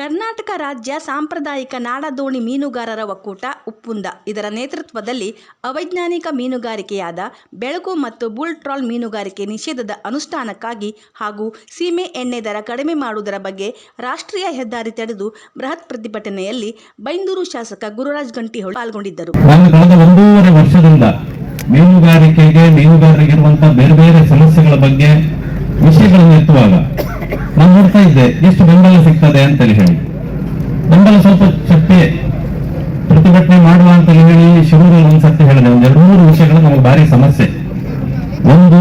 ಕರ್ನಾಟಕ ರಾಜ್ಯ ಸಾಂಪ್ರದಾಯಿಕ ನಾಡದೋಣಿ ಮೀನುಗಾರರ ಒಕ್ಕೂಟ, ಉಪ್ಪುಂದ. ಇದರ ನೇತೃತ್ವದಲ್ಲಿ ಅವೈಜ್ಞಾನಿಕ ಮೀನುಗಾರಿಕೆಯಾದ ಬೆಳಕು ಮತ್ತು ಬುಲ್ ಟ್ರಾಲ್ ಮೀನುಗಾರಿಕೆ ನಿಷೇಧದ ಅನುಷ್ಠಾನಕ್ಕಾಗಿ ಹಾಗೂ ಸೀಮೆ ಎಣ್ಣೆ ದರ ಕಡಿಮೆ ಮಾಡುವುದರ ಬಗ್ಗೆ ರಾಷ್ಟ್ರೀಯ ಹೆದ್ದಾರಿ ತಡೆದು ಬೃಹತ್ ಪ್ರತಿಭಟನೆಯಲ್ಲಿ ಬೈಂದೂರು ಶಾಸಕ ಗುರುರಾಜ್ ಗಂಟಿಹೊಳಿ ಪಾಲ್ಗೊಂಡಿದ್ದರು. ವರ್ಷದಿಂದ ಮೀನುಗಾರಿಕೆಗೆ ಬೇರೆ ಬೇರೆ ಸಮಸ್ಯೆಗಳ ಬಗ್ಗೆ ವಿಷಯಗಳನ್ನು ಎತ್ತುವಾಗ ಎಷ್ಟು ಬೆಂಬಲ ಸಿಗ್ತದೆ ಅಂತೇಳಿ ಹೇಳಿ. ಬೆಂಬಲ ಸ್ವಲ್ಪ ಶಕ್ತಿ ಪ್ರತಿಭಟನೆ ಮಾಡುವ ಅಂತೇಳಿ ಹೇಳಿ ಶಿವರಲ್ಲಿ ಒಂದ್ಸತಿ ಹೇಳಿದೆ. ಒಂದ್ ಎರಡು ಮೂರು ವಿಷಯಗಳು ನಮಗೆ ಭಾರಿ ಸಮಸ್ಯೆ. ಒಂದು,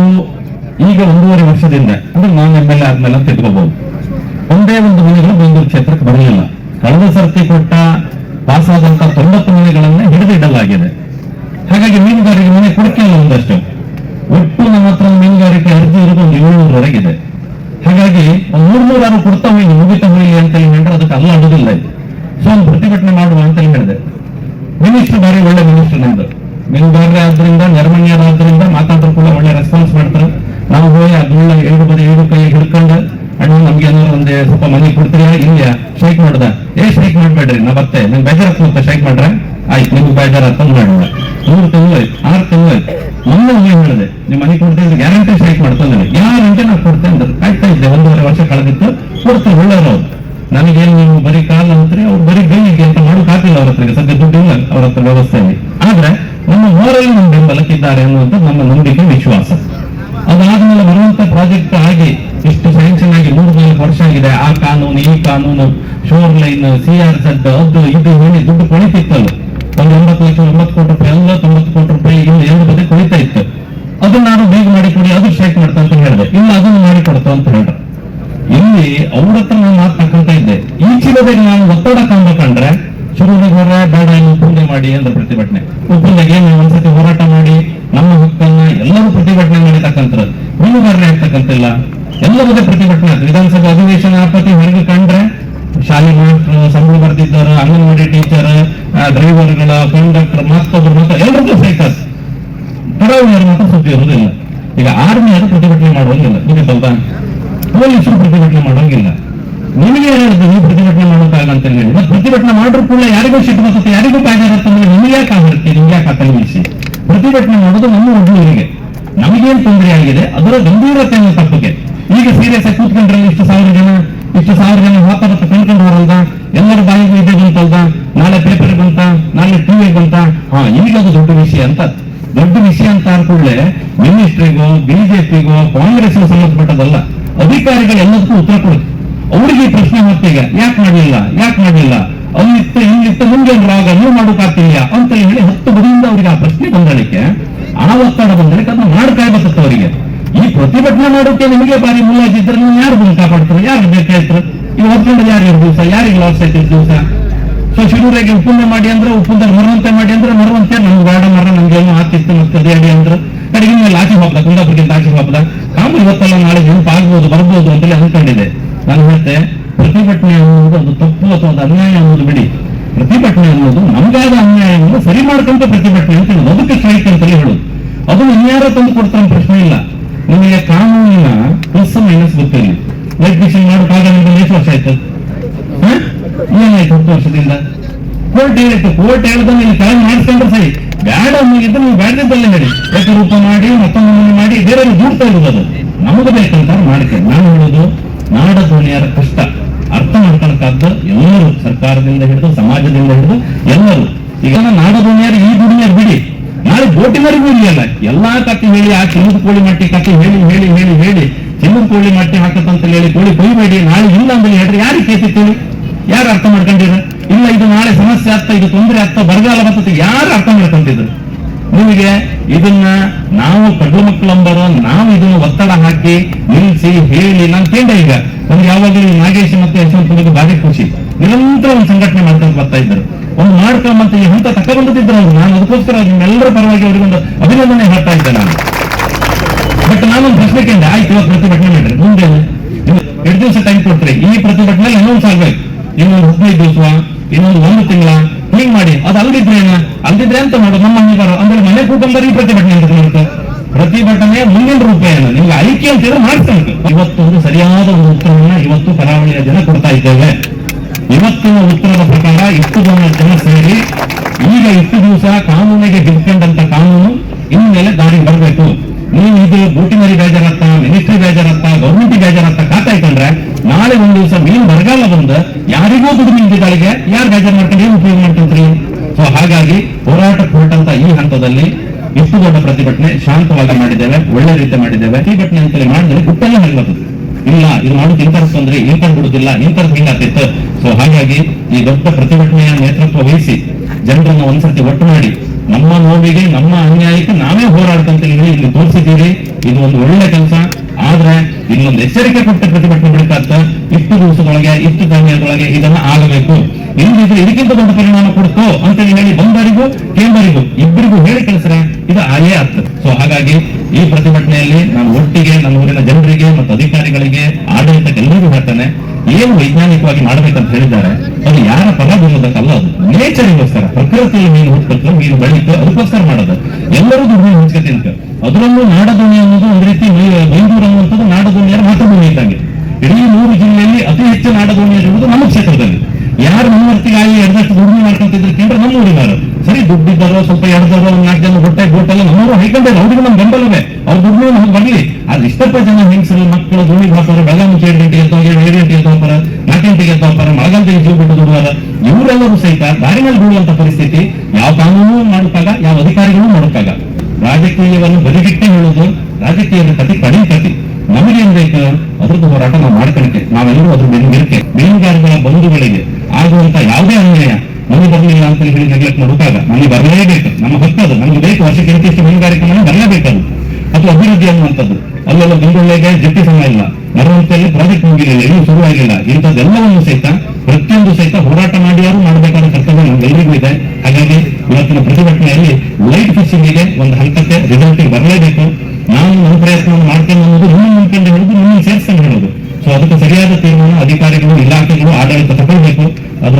ಈಗ ಒಂದೂವರೆ ವರ್ಷದಿಂದ, ಅಂದ್ರೆ ನಾನು ಎಂ ಎಲ್ ಎ ಆದ್ಮೇಲೆ ಅಂತ ಇಟ್ಕೋಬಹುದು ಒಂದೇ ಒಂದು ಮನೆಗಳು ಬೆಂಗಳೂರು ಕ್ಷೇತ್ರಕ್ಕೆ ಬರಲಿಲ್ಲ. ಕಳೆದ ಸರ್ತಿ ಕೊಟ್ಟ ಪಾಸಾದಂತ ತೊಂಬತ್ತು ಮನೆಗಳನ್ನ ಹಿಡಿದಿಡಲಾಗಿದೆ ಹಾಗಾಗಿ ಮೀನುಗಾರಿಕೆ ಮನೆ ಕೊಡ್ತಿಲ್ಲ ಒಂದಷ್ಟು. ಒಟ್ಟು ನಮ್ಮ ಹತ್ರ ಮೀನುಗಾರಿಕೆ ಅರ್ಜಿ ಇರೋದು ಒಂದು ಏಳ್ನೂರವರೆಗಿದೆ ಹಾಗಾಗಿ ಒಂದು ಮೂರ್ನೂರಾರು ಕೊಡ್ತಾ ಹೋಗಿ ಮುಗಿತಾ ಹೋಗಿ ಅಂತ ಹೇಳಿ ಹೇಳಿದ್ರೆ ಅದಕ್ಕೆ ಅಲ್ಲ ಅಡುದಿಲ್ಲ ಇದು ಸೊ ಒಂದು ಪ್ರತಿಭಟನೆ ಮಾಡುವ ಅಂತ ಹೇಳಿ ಹೇಳಿದೆ ಮಿನಿಸ್ಟರ್ ಬಾರಿ ಒಳ್ಳೆ ಮಿನಿಸ್ಟರ್ ನಮ್ದು ಮೀನುಗಾರರೇ ಆದ್ರಿಂದ ನೆರಮಣ್ಯರಾದ್ರಿಂದ ಮಾತಾಡಿದ್ರು ಕೂಡ ಒಳ್ಳೆ ರೆಸ್ಪಾನ್ಸ್ ಮಾಡ್ತಾರೆ ನಾವು ಹೋಗಿ ಅದನ್ನ ಏಳು ಬದಿ ಏಳು ಕೈ ಹಿಡ್ಕೊಂಡು ಅಣ್ಣ ನಮ್ಗೆ ಏನಾದ್ರು ಒಂದೇ ಸ್ವಲ್ಪ ಮನೆ ಕೊಡ್ತೀರಾ ಇಲ್ಲ ಸ್ಟ್ರೈಕ್ ಮಾಡ್ದ ಏ ಸ್ಟ್ರೈಕ್ ಮಾಡ್ಬೇಡ್ರಿ ನಾ ಬರ್ತೆ ನಂಗೆ ಬೇಜಾರತ್ ಮತ್ತೆ ಸ್ಟ್ರೈಕ್ ಮಾಡ್ರೆ ಆಯ್ತು ತಂದು ಮಾಡಿಲ್ಲ ಮೂರು ತಿಂಗಳು ಆಯ್ತು, ಆರು ಮೊನ್ನೆ ಹೇಳಿದೆ, ನಿಮ್ಮ ಮನೆ ಕೊಡ್ತೀನಿ ಗ್ಯಾರಂಟಿ ಸೈಟ್ ಮಾಡ್ತಾನೆ ಗ್ಯಾರಂಟಿ ನಾವು ಕೊಡ್ತೇನೆ ಅಂತ ಕಾಯ್ತಾ ಇದ್ದೆ, ಒಂದೂವರೆ ವರ್ಷ ಕಳೆದಿತ್ತು. ಕೊಡ್ತಾ ಒಳ್ಳೆಯವರು. ನನಗೇನು ನೀವು ಬರೀ ಕಾಲ ಅಂತ್ರಿ ಅವ್ರು ಬರೀ ಕೈಗೆ ಅಂತ ಮಾಡೋಕ್ಕಾಗಿಲ್ಲ ಅವ್ರ ಹತ್ರ ಸದ್ಯ ಸದ್ಯ ದುಡ್ಡಿಲ್ಲ ಅವ್ರ ಹತ್ರ ವ್ಯವಸ್ಥೆಯಲ್ಲಿ. ಆದ್ರೆ ನಮ್ಮ ಊರಲ್ಲಿ ನಮ್ಮ ಬೆಂಬಲಕ್ಕಿದ್ದಾರೆ ಅನ್ನುವಂಥ ನಮ್ಮ ನಂಬಿಕೆ, ವಿಶ್ವಾಸ. ಅದಾದ್ಮೇಲೆ ಬರುವಂತ ಪ್ರಾಜೆಕ್ಟ್ ಆಗಿ ಇಷ್ಟು ಸ್ಯಾಂಕ್ಷನ್ ಆಗಿ ಮೂರು ನಾಲ್ಕು ವರ್ಷ ಆಗಿದೆ. ಆ ಕಾನೂನು, ಈ ಕಾನೂನು sure line C R Z ಅದು ಇದು ಹೇಳಿ ದುಡ್ಡು ಕೊಳಿತಿತ್ತಲ್ಲ ಒಂದು ಈಚಿನದಲ್ಲಿ ನಾನು ಒತ್ತಡ ಕಾಣ್ಬೇಕಂದ್ರೆ ಶುರುವಿಗೆ ಹೋದ್ರೆ ಬೇಡ ನೀವು ಪೂಜೆ ಮಾಡಿ ಅಂತ ಪ್ರತಿಭಟನೆ. ಒಪ್ಪಂದಾಗೆ ನೀವು ಒಂದ್ಸತಿ ಹೋರಾಟ ಮಾಡಿ, ನಮ್ಮ ಹಕ್ಕನ್ನ ಎಲ್ಲರೂ ಪ್ರತಿಭಟನೆ ಮಾಡಿತಕ್ಕಂಥದ್ದು ಮೀನುಗಾರರೇ ಆಗ್ತಕ್ಕಂತಿಲ್ಲ ಎಲ್ಲರದೇ ಪ್ರತಿಭಟನೆ ವಿಧಾನಸಭಾ ಅಧಿವೇಶನ ಆಪತ್ತಿ ಹೊರಗೆ ಕಂಡ್ರೆ ಶಾಲೆ ಮಾಸ್ಟರ್ ಸಂಬಳ ಬರ್ತಿದ್ದಾರೆ ಅಂಗನವಾಡಿ ಟೀಚರ್ ಡ್ರೈವರ್ಗಳ ಕಂಡಕ್ಟರ್ ಮತ್ತೊಬ್ರು ಮತ್ತೆ ಎಲ್ಲರಿಗೂ ಸೈಕಲ್ ಕರಾವಳಿಯರು ಮಾತ್ರ ಸುದ್ದಿ ಇರುವುದಿಲ್ಲ. ಈಗ ಆರ್ಮಿಯರು ಪ್ರತಿಭಟನೆ ಮಾಡುವಂಗಿಲ್ಲ. ಸ್ವಲ್ಪ ಪೊಲೀಸರು ಪ್ರತಿಭಟನೆ ಮಾಡೋಂಗಿಲ್ಲ ನಿಮಗೆ ಏನಾಗುತ್ತೆ ನೀವು ಪ್ರತಿಭಟನೆ ಪ್ರತಿಭಟನೆ ಮಾಡಿದ್ರು ಕೂಡ ಯಾರಿಗೂ ಸಿಟ್ಟು ಬರ್ತದೆ, ಯಾರಿಗೂ ಕಾಯ್ದಿರತ್ತಂದ್ರೆ ನಿಮಗೆ ಯಾಕೆ ಆಗಿರುತ್ತೆ ನಿಮ್ಗೆ ಯಾಕೆ ವಿಷಯ ಪ್ರತಿಭಟನೆ ಮಾಡೋದು ನಮ್ಮ ಹುಡುಗರಿಗೆ ನಮಗೇನು ತೊಂದರೆ ಆಗಿದೆ, ಅದರ ಗಂಭೀರತೆಯನ್ನು ತಪ್ಪಿಗೆ. ಈಗ ಸೀರಿಯಸ್ ಆಗಿ ಕೂತ್ಕೊಂಡ್ರೆ ಇಷ್ಟು ಸಾವಿರ ಜನ, ಇಷ್ಟು ಸಾವಿರ ಜನ ವಾತಾವರಣ ಕಂಡ್ಕೊಂಡು ಬರಲ್ದ ಎಲ್ಲರ ಬಾಯಿಗೂ ಇದೆ ಬಂತಲ್ದ ನಾಳೆ ಪೇಪರ್ ಬಂತ? ನಾಳೆ ಟಿವಿ ಬಂತ? ಹಾ, ಈಗ ಅದು ದೊಡ್ಡ ವಿಷಯ ಅಂತ. ದೊಡ್ಡ ವಿಷಯ ಅಂತ ಅನ್ಕೊಳ್ಳೆ ಮಿನಿಸ್ಟ್ರಿಗೋ ಬಿಜೆಪಿಗೋ ಕಾಂಗ್ರೆಸ್ಗೂ ಸಂಬಂಧಪಟ್ಟದಲ್ಲ ಅಧಿಕಾರಿಗಳು ಎಲ್ಲದಕ್ಕೂ ಉತ್ತರ ಕೊಡುತ್ತೆ. ಅವ್ರಿಗೆ ಈ ಪ್ರಶ್ನೆ ಮತ್ತೀಗ ಯಾಕೆ ಮಾಡಲಿಲ್ಲ? ಯಾಕೆ ಮಾಡಲಿಲ್ಲ? ಅಲ್ಲಿತ್ತು, ಇಲ್ಲಿತ್ತು, ಮುಂದೆ ರಾಗ, ನೀವು ಮಾಡೋಕ್ಕಾಗ್ತಿಲ್ಲ ಅಂತ ಹೇಳಿ ಹತ್ತು ಬದಿಯಿಂದ ಅವರಿಗೆ ಆ ಪ್ರಶ್ನೆ ಬಂದಳಿಕೆ. ಆ ಒತ್ತಡ ಬಂದಳಿಕೆ, ಅದನ್ನ ಮಾಡ್ಕಾಯ್ಬೇಕತ್ತು ಅವರಿಗೆ ಈ ಪ್ರತಿಭಟನೆ ಮಾಡೋಕೆ ನಿಮಗೆ ಬಾರಿ ಮುಲಾಜಿದ್ರೆ ನೀವು ಯಾರು ಬಂದು ಕಾಪಾಡ್ತಾರೆ? ಯಾರು ಬೇಕಾಯ್ತಾರೆ ಈ ಹೊತ್ಕೊಂಡು ಯಾರು ದಿವಸ? ಯಾರಿಗೆ ಲಾಸ್ ಆಯ್ತು ದಿವಸ? ಸೊ ಶಿರೂರಿಗೆ ಉಪ್ಪುಂದ ಮಾಡಿ ಅಂದ್ರೆ ಉಪ್ಪುಂದ ಮರವಂತೆ ಮಾಡಿ ಅಂದ್ರೆ ಮರುವಂತೆ ನಮ್ಗೆ ಬೇಡ ಮರ, ನಮ್ಗೆ ಏನು ಆತಿತ್ತು, ಮತ್ತೆ ಅದೇ ಅಡಿ ಅಂದ್ರೆ. ಕಡೆಗೆ ಮೇಲೆ ಆಚೆ ಹೋಗ್ದ, ಕುಂದಾಪುರಕ್ಕಿಂತ ಆಚೆ ಹೋಗ್ದ. ಕಾಮ ಇವತ್ತಲ್ಲ, ನಾಳೆ ನೆನಪು ಆಗ್ಬೋದು ಬರ್ಬೋದು ಅಂತೇಳಿ ಅನ್ಕೊಂಡಿದೆ ನಾನು ಹೇಳ್ತೆ ಪ್ರತಿಭಟನೆ ಅನ್ನೋದು ಅದು ತಪ್ಪು ಅಥವಾ ಅದು ಅನ್ಯಾಯ ಅನ್ನೋದು ಬಿಡಿ. ಪ್ರತಿಭಟನೆ ಅನ್ನೋದು ನಮ್ಗಾದ ಅನ್ಯಾಯವನ್ನು ಸರಿ ಮಾಡ್ಕೊಂತ ಪ್ರತಿಭಟನೆ ಅಂತ ಹೇಳೋದು. ಅದಕ್ಕೆ ಸ್ಟ್ರೈಕ್ ಅಂತಲೇ ಹೇಳೋದು. ಅದು ಅನ್ಯಾಯ ತಂದು ಕೊಡ್ತಾನೆ ಪ್ರಶ್ನೆ ಇಲ್ಲ. ನಿಮಗೆ ಕಾನೂನಿನ ಪ್ಲಸ್ ಮೈನಸ್ ಗೊತ್ತಿಲ್ಲ ಲೈಟ್ ಫಿಶಿಂಗ್ ಮಾಡೋಕ್ಕಾಗಲ್ಲ ಅಂತ ಎಷ್ಟು ವರ್ಷ ಆಯ್ತು? ಏನಾಯ್ತು ಹತ್ತು ವರ್ಷದಿಂದ? ಕೋರ್ಟ್ ಹೇಳಿತ್ತು ಕೋರ್ಟ್ ಹೇಳ್ದ ನೀವು ಕೆಳಗೆ ಮಾಡಿಸ್ಕೊಂಡ್ರೆ ಸರಿ. ಬ್ಯಾಡ ಅನ್ನೋಗಿದ್ರೆ ನೀವು ಬ್ಯಾಡದಲ್ಲೇ ಹೇಳಿ ರೂಪ ಮಾಡಿ ಮತ್ತೊಮ್ಮೆ ಮಾಡಿ ಬೇರೆ ದೂಡ್ತಾ ಇರೋದು ಅದು. ನಮಗೆ ಬೇಕಂತ ಮಾಡಿಕೆ ನಾನು ಹೇಳೋದು ನಾಡ ಧ್ವನಿಯರ ಕಷ್ಟ. ಅರ್ಥ ಮಾಡ್ಕೊಳಕ್ಕಾದ್ದು ಎಲ್ಲರೂ ಸರ್ಕಾರದಿಂದ ಹಿಡಿದು ಸಮಾಜದಿಂದ ಹಿಡಿದು ಎಲ್ಲರೂ. ಈಗ ನಾಡ ಧ್ವನಿಯರು ಈ ದುನಿಯರು ಬಿಡಿ. ನಾಳೆ ಬೋಟಿನವರಿಗೂ ಇರಲಿಲ್ಲ. ಎಲ್ಲಾ ಕತ್ತಿ ಹೇಳಿ, ಆ ಚಿನ್ನದ ಕೋಳಿ ಮಟ್ಟಿ ಕತ್ತಿ ಹೇಳಿ ಹೇಳಿ ಹೇಳಿ ಹೇಳಿ. ಚಿನ್ನದ ಕೋಳಿ ಮಟ್ಟಿ ಹಾಕತ್ತಂತ ಹೇಳಿ ಕೋಳಿ ಕೊಯ್ಬೇಡಿ. ನಾಳೆ ಇಲ್ಲ ಅಂದ್ರೆ ಹೇಳ್ರಿ ಯಾರಿಗೆ ಕೇಸಿತ್ತೀವಿ ಯಾರು ಅರ್ಥ ಮಾಡ್ಕೊಂಡಿರ ಇಲ್ಲ, ಇದು ನಾಳೆ ಸಮಸ್ಯೆ ಆಗ್ತಾ, ಇದು ತೊಂದರೆ ಆಗ್ತಾ, ಬರಗಾಲ ಬರ್ತದೆ. ಯಾರು ಅರ್ಥ ಮಾಡ್ಕೊಂತಿದ್ರು ನಿಮಗೆ ಇದನ್ನ ನಾವು ಕಡು ಮಕ್ಕಳಂಬರು ನಾವು ಇದನ್ನ ಒತ್ತಡ ಹಾಕಿ ನಿಲ್ಲಿಸಿ ಹೇಳಿ ನಾನು ಕೇಂದ್ರ ಈಗ. ಒಂದು ಯಾವಾಗಲೂ ನಾಗೇಶ್ ಮತ್ತೆ ಯಶವಂತನಿಗೆ ಬಾರಿ ಖುಷಿ. ನಿರಂತರ ಒಂದು ಸಂಘಟನೆ ಮಾಡ್ತಾ ಬರ್ತಾ ಇದ್ದರು. ಒಂದು ಮಾಡ್ಕೊಂಬಂತ ಈ ಹಂತ ಬಂದಿದ್ರು ಅವ್ರು ನಾನು ಅದಕ್ಕೋಸ್ಕರ ನಿಮ್ಮೆಲ್ಲರ ಪರವಾಗಿ ಅವರಿಗೊಂದು ಅಭಿನಂದನೆ ಹೇಳ್ತಾ ಇದ್ದೆ ನಾನು. ಬಟ್ ನಾನೊಂದು ಪ್ರಶ್ನೆ ಕೇಳಿದೆ, ಆಯ್ತು, ಇವತ್ತು ಪ್ರತಿಭಟನೆ ಮಾಡ್ರಿ ಮುಂದೆ ಎರಡು ದಿವಸ ಟೈಮ್ ಕೊಟ್ರಿ, ಈ ಪ್ರತಿಭಟನೆ ಇನ್ನೊಂದು ಆಗ್ಬೇಕು. ಇನ್ನೊಂದು ಹದಿನೈದು ದಿವಸ, ಇನ್ನೊಂದು ಒಂದು ತಿಂಗಳ ಹಿಂಗ್ ಮಾಡಿ. ಅದು ಅಲ್ದಿದ್ರೆ ಅಲ್ದಿದ್ರೆ ಅಂತ ಮಾಡೋದು? ನಮ್ಮ ಅಂಗೀಕಾರ. ಅಂದ್ರೆ ಮನೆ ಕುಟುಂಬರಿ ಈ ಪ್ರತಿಭಟನೆ ಅಂತ ಪ್ರತಿಭಟನೆ ಮುಂದಿನ ರೂಪ ಏನು ನಿಮ್ಗೆ ಆಯ್ಕೆ ಅಂತಿದ್ರೆ ಮಾಡ್ತಾರೆ ಇವತ್ತು ಒಂದು ಸರಿಯಾದ ಒಂದು ಉತ್ತರವನ್ನ ಇವತ್ತು ಕರಾವಳಿಯ ಜನ ಕೊಡ್ತಾ ಇದ್ದೇವೆ. ಇವತ್ತಿನ ಉತ್ತರದ ಪ್ರಕಾರ ಇಷ್ಟು ಜನ ಜನ ಸೇರಿ ಈಗ ಇಷ್ಟು ದಿವಸ ಕಾನೂನಿಗೆ ಬಿಡ್ಕೊಂಡಂತ ಕಾನೂನು ಇನ್ಮೇಲೆ ದಾರಿಗೆ ಬರಬೇಕು. ನೀವು ಇದು ಗೂಟಿನಲ್ಲಿ ಬೇಜಾರತ್ತ, ಮಿನಿಸ್ಟ್ರಿ ಬೇಜಾರತ್ತ, ಗೌರ್ಮೆಂಟ್ ಬೇಜಾರತ್ತ ಇಟ್ಕೊಂಡ್ರೆ ನಾಳೆ ಒಂದ್ ದಿವಸ ಮೀನು ಬರಗಾಲ ಬಂದ ಯಾರಿಗೋ ದುಡಿಮೆ ನಿಂತಿದ್ದಾಳಿಗೆ, ಯಾರು ಗಾಜರ್ ಮಾಡ್ಕೊಂಡು ಏನು ಉಪಯೋಗ ಮಾಡ್ಕೊಂಡ್ರಿ ಸೊ ಹಾಗಾಗಿ ಹೋರಾಟ ಕೊರಟಂತ ಈ ಹಂತದಲ್ಲಿ ಇಷ್ಟು ದೊಡ್ಡ ಪ್ರತಿಭಟನೆ ಶಾಂತವಾಗಿ ಮಾಡಿದ್ದೇವೆ, ಒಳ್ಳೆ ರೀತಿ ಮಾಡಿದ್ದೇವೆ. ಪ್ರತಿಭಟನೆ ಅಂತೇಳಿ ಮಾಡಿದ್ರೆ ಗುಟ್ಟೆಲ್ಲ ಹೇಳ್ಬೋದು ಇಲ್ಲ, ಇದು ಮಾಡೋದು ಇಂತರ ತೊಂದ್ರೆ ಇಂತರ ಬಿಡುದಿಲ್ಲ ಇಂತರ ಹಿಂಗಾಗ್ತಿತ್ತು? ಸೊ ಹಾಗಾಗಿ ಈ ದೊಡ್ಡ ಪ್ರತಿಭಟನೆಯ ನೇತೃತ್ವ ವಹಿಸಿ ಜನರನ್ನು ಒಂದ್ಸರ್ತಿ ಒಟ್ಟು ಮಾಡಿ, ನಮ್ಮ ನೋವಿಗೆ, ನಮ್ಮ ಅನ್ಯಾಯಕ್ಕೆ ನಾವೇ ಹೋರಾಡ್ತಂತ ಇಲ್ಲಿ ತೋರಿಸಿದ್ದೀರಿ. ಇದು ಒಂದು ಒಳ್ಳೆ ಕೆಲಸ. ಆದ್ರೆ ಇನ್ನೊಂದು ಎಚ್ಚರಿಕೆ ಕೊಟ್ಟ ಪ್ರತಿಭಟನೆ ಬಿಡಕ್ಕಾಗ್ತ ಇಷ್ಟು ದಿವಸದೊಳಗೆ, ಇಷ್ಟು ಸಮಯದೊಳಗೆ ಇದನ್ನ ಆಗಬೇಕು. ಇದು ಇದಕ್ಕಿಂತ ದೊಡ್ಡ ಪರಿಣಾಮ ಕೊಡ್ತು ಅಂತ ಹೇಳಿ ಬಂದರಿಗೂ ಕೇಂದ್ರಿಗೂ ಇಬ್ಬರಿಗೂ ಹೇಳಿ ಕಳಿಸ್ರೆ ಇದು ಆಗೇ ಆಗ್ತದೆ. ಸೊ ಹಾಗಾಗಿ ಈ ಪ್ರತಿಭಟನೆಯಲ್ಲಿ ನಾನು ಒಟ್ಟಿಗೆ ನಮ್ಮ ಊರಿನ ಜನರಿಗೆ ಮತ್ತು ಅಧಿಕಾರಿಗಳಿಗೆ ಆಡಳಿತಕ್ಕೆಲ್ಲರಿಗೂ ಹೇಳ್ತಾನೆ. ಏನು ವೈಜ್ಞಾನಿಕವಾಗಿ ಮಾಡಬೇಕಂತ ಹೇಳಿದ್ದಾರೆ, ಅದು ಯಾರ ಪರ ಬೀಳೋದಕ್ಕಲ್ಲ ಅದು. ನೇಚರಿಗೋಸ್ಕರ, ಪ್ರಕೃತಿಯಲ್ಲಿ ಮೀನು ಹುಟ್ಟಬೇಕು ಮೀನು ಬೆಳೀತು ಅದಕ್ಕೋಸ್ಕರ ಮಾಡೋದು. ಎಲ್ಲರೂ ದುಡ್ಡು ಹಂಚ್ಕೆ ಅಂತ ಅದರಲ್ಲೂ ನಾಡದೋಣಿ ಅನ್ನೋದು ಒಂದು ರೀತಿ ಮೈ- ಮೈಸೂರು ಅನ್ನುವಂಥದ್ದು ನಾಡದೋಣಿಯರ ಮಾತೃಭೂಮಿ ಇದ್ದಂಗೆ. ಇಡೀ ಮೂರು ಜಿಲ್ಲೆಯಲ್ಲಿ ಅತಿ ಹೆಚ್ಚು ನಾಡದೋಣಿ ಇರುವುದು ನಮ್ಮ ಕ್ಷೇತ್ರದಲ್ಲಿ. ಯಾರು ಆಗಿ ಎರಡಷ್ಟು ದುಡಿಮೆ ಮಾಡ್ಕೊಂತಿದ್ರು ಕೇಂದ್ರ ನಮ್ಮ ಸರಿ, ದುಡ್ಡಿದ್ದಾರೋ, ಸ್ವಲ್ಪ ಎಡ್ದಾರೋ ನಾಲ್ಕು ಜನ ಹೊಟ್ಟೆ ಗೋಟೆಲ್ಲ ನಮ್ಮವರು ಹೈಕೊಂಡಾರೆ ಅವ್ರಿಗೆ ನಮ್ಮ ಬೆಂಬಲವೇ. ಅವ್ರ ದುಡ್ಡು ಬರ್ಲಿ. ಆದ್ರೆ ಇಷ್ಟಪ್ಪ ಜನ ಹೆಂಗಸರು, ಮಕ್ಕಳು ದುಡಿಗೆ ಹಾಕೋರು ಬೆಳಗ್ಗೆ ಮುಂಚೆ ಏಳು ಗಂಟೆಗೆ ಎದ್ದು ಹೋಗಿ ಏಳು ಗಂಟೆ ಅಂತ ಹೋಗ್ತಾರೆ ನಾಲ್ಕು ಗಂಟೆಗೆ ಎದ್ದು ಹೋಗ್ತಾರೆ ಮಳೆಗಾಲದಲ್ಲಿ ಜೀವ ಬಿಟ್ಟು ದುಡುವಾರ ಇವರೆಲ್ಲರೂ ಸಹಿತ ದಾರಿ ಮೇಲೆ ಬೀಳುವಂತ ಪರಿಸ್ಥಿತಿ ಯಾವ ಕಾನೂನು ಮಾಡುತ್ತಾಗ ಯಾವ ಅಧಿಕಾರಿಗಳು ಮಾಡುತ್ತಾಗ ರಾಜಕೀಯವನ್ನು ಬದಿಗಿಟ್ಟೆ ಹೇಳೋದು, ರಾಜಕೀಯದ ಕತಿ ಕಡಿಮೆ ಕತಿ ನಮಗೇನ್ ಬೇಕು? ಅದ್ರದ್ದು ಹೋರಾಟ ನಾವು ಮಾಡ್ಕೊಳಕ್ಕೆ ನಾವೆಲ್ಲರೂ ಅದ್ರ ಬೆನ್ನಿಗೆ ಮೀನುಗಾರರ ಬಂಧುಗಳಿಗೆ ಆಗುವಂತ ಯಾವುದೇ ಅನ್ಯಾಯ ನಮಗೆ ಬರಲಿಲ್ಲ ಅಂತ ಹೇಳಿ ನೆಗ್ಲೆಕ್ಟ್ ಮಾಡುತ್ತಾಗ ನಮಗೆ ಬರಲೇಬೇಕು. ನಮ್ಮ ಹಕ್ಕದು ನಮ್ಗೆ ಬೇಕು ವರ್ಷಕ್ಕೆ ಇಂತಿಷ್ಟು ಮೀನುಗಾರಿಕೆ ಮನೆ ಬರಲೇಬೇಕದು ಅದು ಅಭಿವೃದ್ಧಿ ಅನ್ನುವಂಥದ್ದು. ಅಲ್ಲೆಲ್ಲ ಬೆಂಗಳೂರಿಗೆ ಜಟ್ಟಿ ಸಮಯ ಇಲ್ಲ. ನರವಂತೆಯಲ್ಲಿ ಪ್ರಾಜೆಕ್ಟ್ ಮುಗಿಲಿಲ್ಲ ಇನ್ನೂ ಶುರುವಾಗಿಲ್ಲ. ಇಂಥದ್ದೆಲ್ಲವನ್ನು ಸಹಿತ, ಪ್ರತಿಯೊಂದು ಸಹಿತ ಹೋರಾಟ ಮಾಡಿಯಾರು ಮಾಡಬೇಕಾದ ಕರ್ತವ್ಯ ನಮ್ಗೆಲ್ಲರಿಗೂ ಇದೆ. ಹಾಗಾಗಿ ಇವತ್ತಿನ ಪ್ರತಿಭಟನೆಯಲ್ಲಿ ಲೈಟ್ ಫಿಕ್ಸಿಂಗ್ಗೆ ಒಂದು ಹಂತಕ್ಕೆ ರಿಸಲ್ಟ್ ಬರಲೇಬೇಕು. ನಾನು ನನ್ನ ಪ್ರಯತ್ನವನ್ನು ಮಾಡ್ತೇನೆ ಅನ್ನೋದು ನಿಮ್ಮ ಮುಂಚೆಯಿಂದ ಹೇಳುದು ನಿಮ್ಮನ್ನು ಸೇರಿಸ್ತೇನೆ ಹೇಳೋದು. ಸೊ ಅದಕ್ಕೆ ಸರಿಯಾದ ತೀರ್ಮಾನ ಅಧಿಕಾರಿಗಳು, ಇಲಾಖೆಗಳು, ಆಡಳಿತ ತಗೊಳ್ಬೇಕು. ಅದ್ರ